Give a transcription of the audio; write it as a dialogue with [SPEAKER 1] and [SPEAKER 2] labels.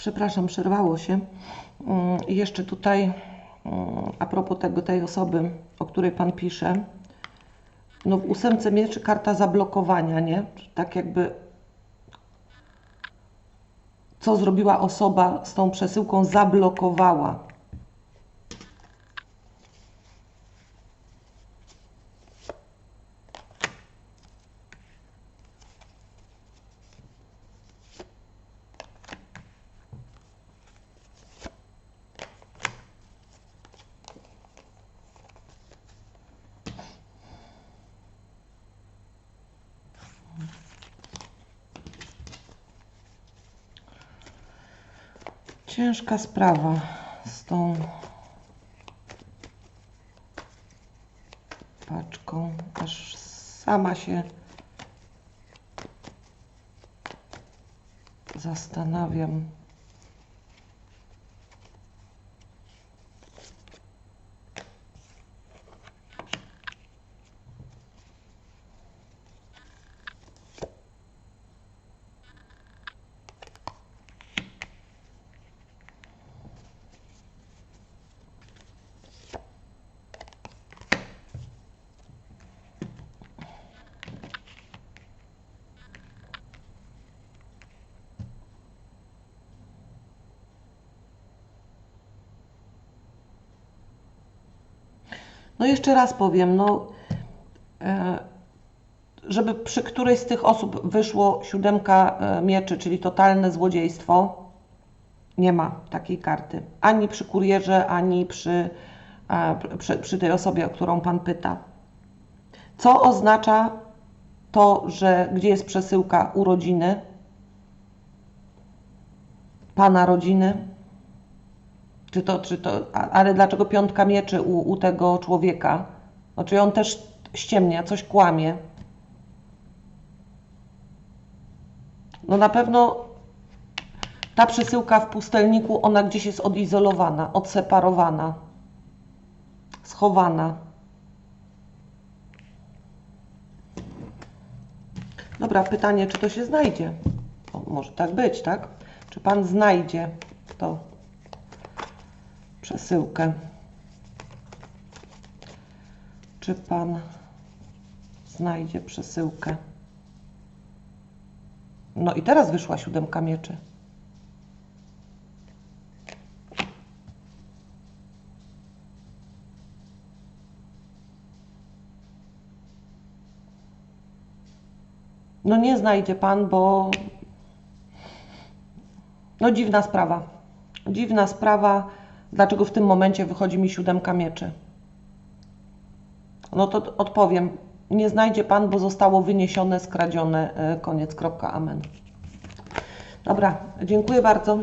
[SPEAKER 1] Przepraszam, przerwało się. Mm, I jeszcze tutaj mm, a propos tego, tej osoby, o której Pan pisze. No w ósemce mieczy karta zablokowania, nie? Tak jakby co zrobiła osoba z tą przesyłką, zablokowała. Ciężka sprawa z tą paczką. Aż sama się zastanawiam. No jeszcze raz powiem, no, e, żeby przy którejś z tych osób wyszło siódemka e, mieczy, czyli totalne złodziejstwo, nie ma takiej karty. Ani przy kurierze, ani przy, przy, przy tej osobie, o którą Pan pyta. Co oznacza to, że gdzie jest przesyłka urodziny, Pana rodziny, czy to, czy to, ale dlaczego piątka mieczy u, u tego człowieka? Znaczy on też ściemnia, coś kłamie. No na pewno ta przesyłka w pustelniku, ona gdzieś jest odizolowana, odseparowana, schowana. Dobra, pytanie, czy to się znajdzie? O, może tak być, tak? Czy Pan znajdzie to? Przesyłkę. Czy Pan znajdzie przesyłkę? No i teraz wyszła siódemka mieczy. No nie znajdzie Pan, bo no dziwna sprawa. Dziwna sprawa Dlaczego w tym momencie wychodzi mi siódemka mieczy? No to odpowiem. Nie znajdzie Pan, bo zostało wyniesione, skradzione. E, koniec, kropka, amen. Dobra, dziękuję bardzo.